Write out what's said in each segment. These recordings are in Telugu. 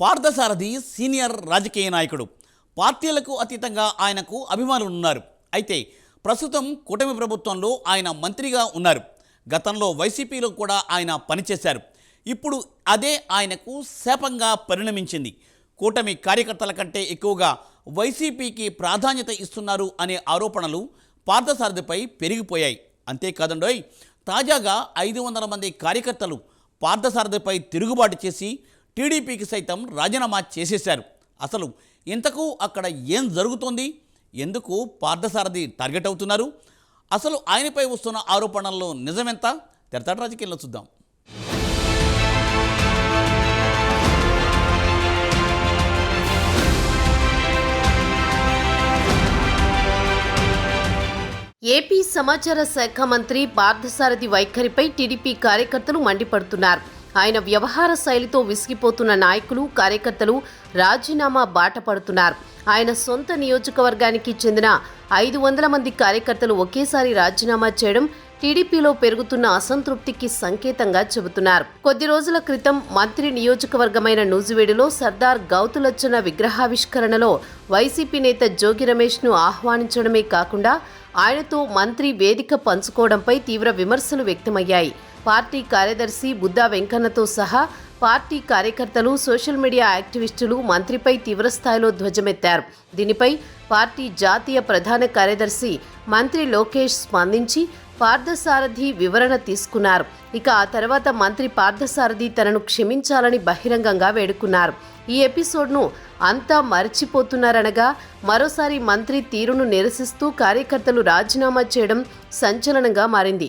పార్థసారథి సీనియర్ రాజకీయ నాయకుడు. పార్టీలకు అతీతంగా ఆయనకు అభిమానులు ఉన్నారు. అయితే ప్రస్తుతం కూటమి ప్రభుత్వంలో ఆయన మంత్రిగా ఉన్నారు. గతంలో వైసీపీలో కూడా ఆయన పనిచేశారు. ఇప్పుడు అదే ఆయనకు శాపంగా పరిణమించింది. కూటమి కార్యకర్తల కంటే ఎక్కువగా వైసీపీకి ప్రాధాన్యత ఇస్తున్నారు అనే ఆరోపణలు పార్థసారథిపై పెరిగిపోయాయి. అంతేకాదండోయ్ తాజాగా ఐదు వందల మంది కార్యకర్తలు పార్థసారథిపై తిరుగుబాటు చేసి టీడీపీకి సైతం రాజీనామా చేసేశారు. అసలు ఇంతకు అక్కడ ఏం జరుగుతోంది? ఎందుకు పార్థసారథి టార్గెట్ అవుతున్నారు? అసలు ఆయనపై వస్తున్న ఆరోపణల్లో నిజమెంత? తెరతాటి రాజకీయాల్లో చూద్దాం. ఏపీ సమాచార శాఖ మంత్రి పార్థసారథి వైఖరిపై టీడీపీ కార్యకర్తలు మండిపడుతున్నారు. ఆయన వ్యవహార శైలితో విసిగిపోతున్న నాయకులు కార్యకర్తలు రాజీనామా బాట పడుతున్నారు. ఆయన సొంత నియోజకవర్గానికి చెందిన ఐదు వందల మంది కార్యకర్తలు ఒకేసారి రాజీనామా చేయడం టీడీపీలో పెరుగుతున్న అసంతృప్తికి సంకేతంగా చెబుతున్నారు. కొద్ది రోజుల క్రితం మంత్రి నియోజకవర్గమైన నూజివేడులో సర్దార్ గౌతులచ్చన విగ్రహావిష్కరణలో వైసీపీ నేత జోగి రమేష్ను ఆహ్వానించడమే కాకుండా ఆయనతో మంత్రి వేదిక పంచుకోవడంపై తీవ్ర విమర్శలు వ్యక్తమయ్యాయి. పార్టీ కార్యదర్శి బుద్దా వెంకన్నతో సహా పార్టీ కార్యకర్తలు సోషల్ మీడియా యాక్టివిస్టులు మంత్రిపై తీవ్రస్థాయిలో ధ్వజమెత్తారు. దీనిపై పార్టీ జాతీయ ప్రధాన కార్యదర్శి మంత్రి లోకేష్ స్పందించి పార్థసారథి వివరణ తీసుకున్నారు. ఇక ఆ తర్వాత మంత్రి పార్థసారథి తనను క్షమించాలని బహిరంగంగా వేడుకున్నారు. ఈ ఎపిసోడ్ను అంతా మరచిపోతున్నారనగా మరోసారి మంత్రి తీరును నిరసిస్తూ కార్యకర్తలు రాజీనామా చేయడం సంచలనంగా మారింది.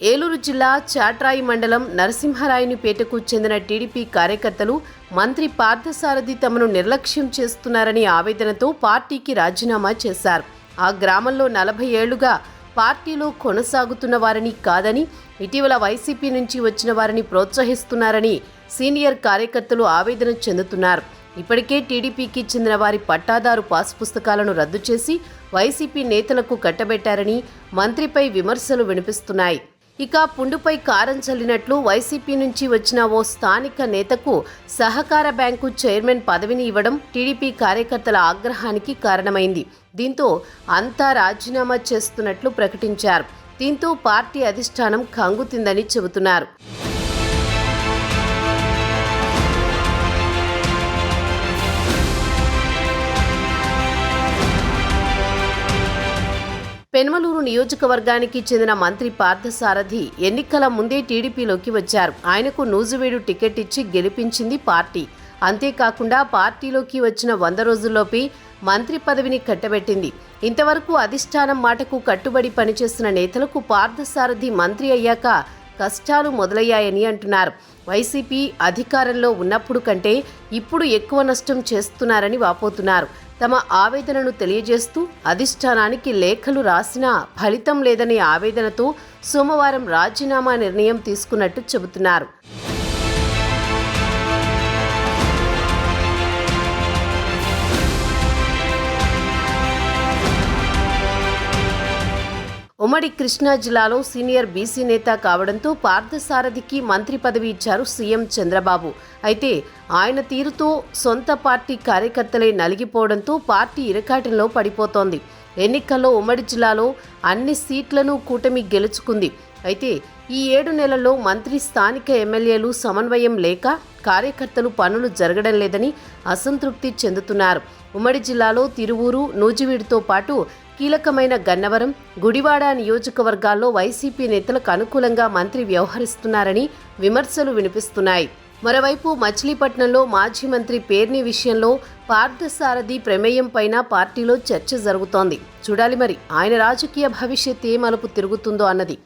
ఏలూరు జిల్లా చాట్రాయి మండలం నరసింహరాయునిపేటకు చెందిన టీడీపీ కార్యకర్తలు మంత్రి పార్థసారథి తమను నిర్లక్ష్యం చేస్తున్నారని ఆవేదనతో పార్టీకి రాజీనామా చేశారు. ఆ గ్రామంలో నలభై ఏళ్ళుగా పార్టీలో కొనసాగుతున్న వారిని కాదని ఇటీవల వైసీపీ నుంచి వచ్చిన వారిని ప్రోత్సహిస్తున్నారని సీనియర్ కార్యకర్తలు ఆవేదన చెందుతున్నారు. ఇప్పటికే టీడీపీకి చెందిన వారి పట్టాదారు పాస్ పుస్తకాలను రద్దు చేసి వైసీపీ నేతలకు కట్టబెట్టారని మంత్రిపై విమర్శలు వినిపిస్తున్నాయి. ఇక పుండుపై కారం చల్లినట్లు వైసీపీ నుంచి వచ్చిన ఓ స్థానిక నేతకు సహకార బ్యాంకు చైర్మన్ పదవిని ఇవ్వడం టీడీపీ కార్యకర్తల ఆగ్రహానికి కారణమైంది. దీంతో అంతా రాజీనామా చేస్తున్నట్లు ప్రకటించారు. దీంతో పార్టీ అధిష్టానం కంగుతిందని చెబుతున్నారు. పెనమలూరు నియోజకవర్గానికి చెందిన మంత్రి పార్థసారథి ఎన్నికల ముందే టీడీపీలోకి వచ్చారు. ఆయనకు నూజువేడు టికెట్ ఇచ్చి గెలిపించింది పార్టీ. అంతేకాకుండా పార్టీలోకి వచ్చిన వంద రోజుల్లోపే మంత్రి పదవిని కట్టబెట్టింది. ఇంతవరకు అధిష్టానం మాటకు కట్టుబడి పనిచేస్తున్న నేతలకు పార్థసారథి మంత్రి అయ్యాక కష్టాలు మొదలయ్యాయని అంటున్నారు. వైసీపీ అధికారంలో ఉన్నప్పుడు కంటే ఇప్పుడు ఎక్కువ నష్టం చేస్తున్నారని వాపోతున్నారు. తమ ఆవేదనను తెలియజేస్తూ అధిష్టానానికి లేఖలు రాసినా ఫలితం లేదనే ఆవేదనతో సోమవారం రాజీనామా నిర్ణయం తీసుకున్నట్టు చెబుతున్నారు. ఉమ్మడి కృష్ణా జిల్లాలో సీనియర్ బీసీ నేత కావడంతో పార్థసారథికి మంత్రి పదవి ఇచ్చారు సీఎం చంద్రబాబు. అయితే ఆయన తీరుతో సొంత పార్టీ కార్యకర్తలే నలిగిపోవడంతో పార్టీ ఇరకాటంలో పడిపోతోంది. ఎన్నికల్లో ఉమ్మడి జిల్లాలో అన్ని సీట్లను కూటమి గెలుచుకుంది. అయితే ఈ ఏడు నెలల్లో మంత్రి స్థానిక ఎమ్మెల్యేలు సమన్వయం లేక కార్యకర్తలు పనులు జరగడం లేదని అసంతృప్తి చెందుతున్నారు. ఉమ్మడి జిల్లాలో తిరువూరు నూజివీడుతో పాటు కీలకమైన గన్నవరం గుడివాడ నియోజకవర్గాల్లో వైసీపీ నేతలకు అనుకూలంగా మంత్రి వ్యవహరిస్తున్నారని విమర్శలు వినిపిస్తున్నాయి. మరోవైపు మచిలీపట్నంలో మాజీ మంత్రి పేర్ని విషయంలో పార్థసారథి ప్రమేయం పైన పార్టీలో చర్చ జరుగుతోంది. చూడాలి మరి ఆయన రాజకీయ భవిష్యత్ ఏ మలుపు తిరుగుతుందో అన్నది.